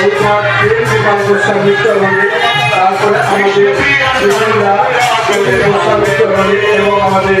এইবার প্রেম গোপাল গোস্বামিত্র হবে তারপরে আমাদের এবং আমাদের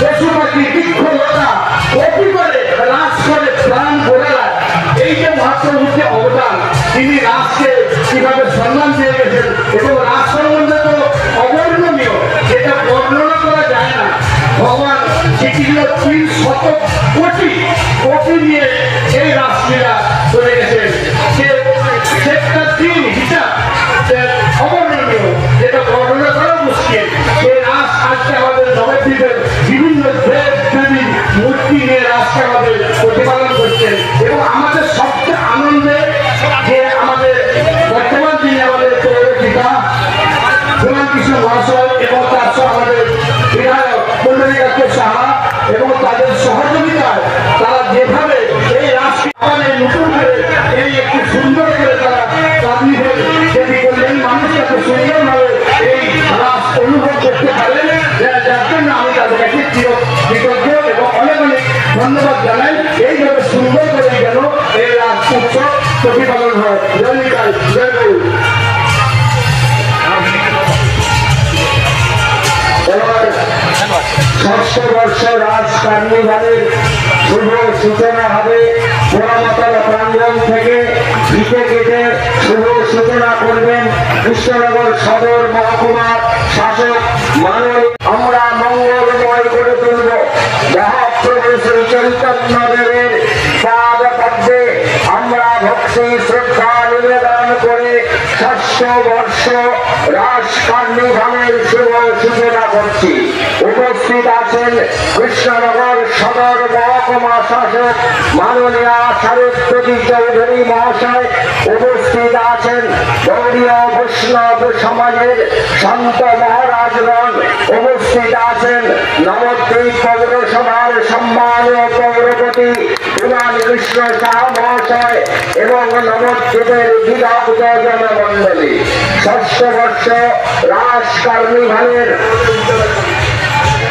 পশু পাখি বৃক্ষ লতা করে এই যে মহাপ্রভুকে অবদান, তিনি রাসকে কীভাবে সম্মান দিয়ে গেছেন এবং চির কৃতজ্ঞ এবং অনেক অনেক ধন্যবাদ জানাই। এইভাবে সুন্দর করে যেন এই রাস উৎসব প্রতিপালন হয়। জয় জয় গৌর। রাজ সূচনা হবে। পোড়ামাতার থেকে ভিটে কেটে করবেন। কৃষ্ণনগর সদর মহকুমার শাসক মাননীয় চৈতন্য ভক্তি শ্রদ্ধা নিবেদন করে ষষ্ঠ বর্ষ রাস কার্নিভালের শুভ সূচনা করছি। উপস্থিত আছেন কৃষ্ণনগর সদর মহকুমা শাসক মাননীয় শারদী চৌধুরী মহাশয়। উপস্থিত আছেন গৌরীয় বৈষ্ণব সমাজের সন্ত মহারাজগণ। উপস্থিত আছেন নবদ্বীপ পৌরসভার সম্মানীয় পৌরপতি কৃষ্ণ মহাশয় এবং নবদ্বীপের বিধায়ক জনমণ্ডলী ষষ্ঠ বর্ষ কার্নিভালের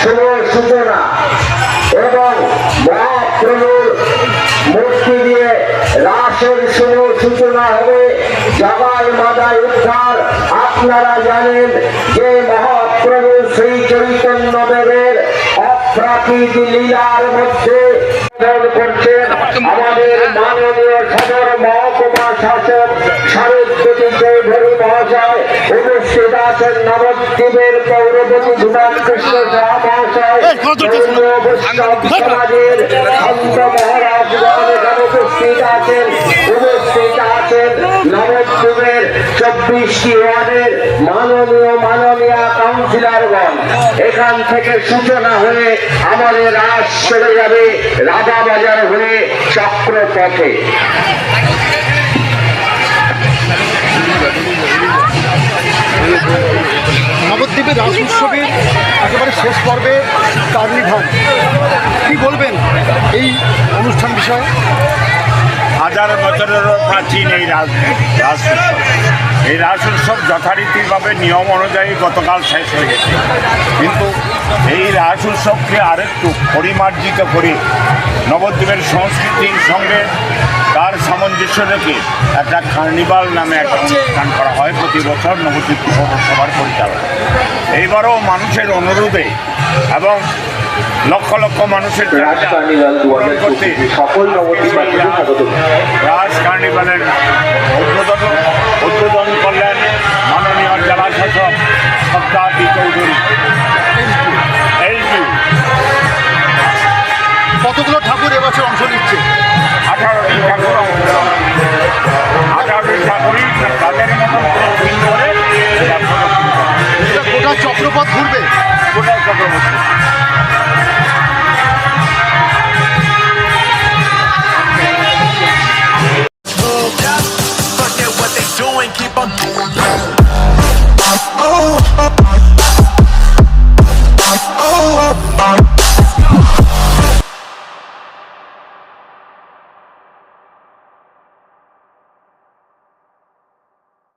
শুভ সূচনা এবং মহাপ্রভুর মূর্তি দিয়ে রাসের শুভ সূচনা হবে। জগাই মাদায় উদ্ধার, আপনারা জানেন যে মহাপ্রভু শ্রী চৈতন্য দেবের অপ্রাকৃত লীলার মধ্যে করছেন আমাদের মাননীয় সদর মহকুমা শাসক শারদী চৌধুরী মহাশয় উপস্থিত আছেন নবদ্বীপের পৌরপতি বিমান কৃষ্ণ শাহ মহাশয় সমাজের সন্ত এখানে উপস্থিত আছেন উপস্থিত আছেন নবদ্বীপের চব্বিশটি ওয়ার্ডের মাননীয় কাউন্সিলরগণ এখান থেকে সূচনা হয়ে আমাদের রাস চলে যাবে রাধা বাজার হয়ে চক্র পথে নবদ্বীপের রাস উৎসবের একেবারে শেষ পর্বে কার্নিভাল। কি বলবেন এই অনুষ্ঠান বিষয়ে? হাজার বছরেরও প্রাচীন এই রাজ উৎসব। এই রাস উৎসব যথারীতিভাবে নিয়ম অনুযায়ী গতকাল শেষ হয়ে গেছে কিন্তু এই রাস উৎসবকে আরেকটু পরিমার্জিত করে নবদ্বীপের সংস্কৃতির সঙ্গে তার সামঞ্জস্য রেখে একটা কার্নিভাল নামে একটা অনুষ্ঠান করা হয় প্রতি বছর নবদ্বীপ পৌরসভার পরিচালনা এইবারও মানুষের অনুরোধে এবং লক্ষ লক্ষ মানুষের রাজ করতে কার্নিভালের উদ্বোধন উদ্বোধন করলেন মাননীয় জেলা শাসক সপ্তাহাতি চৌধুরী কতগুলো ঠাকুর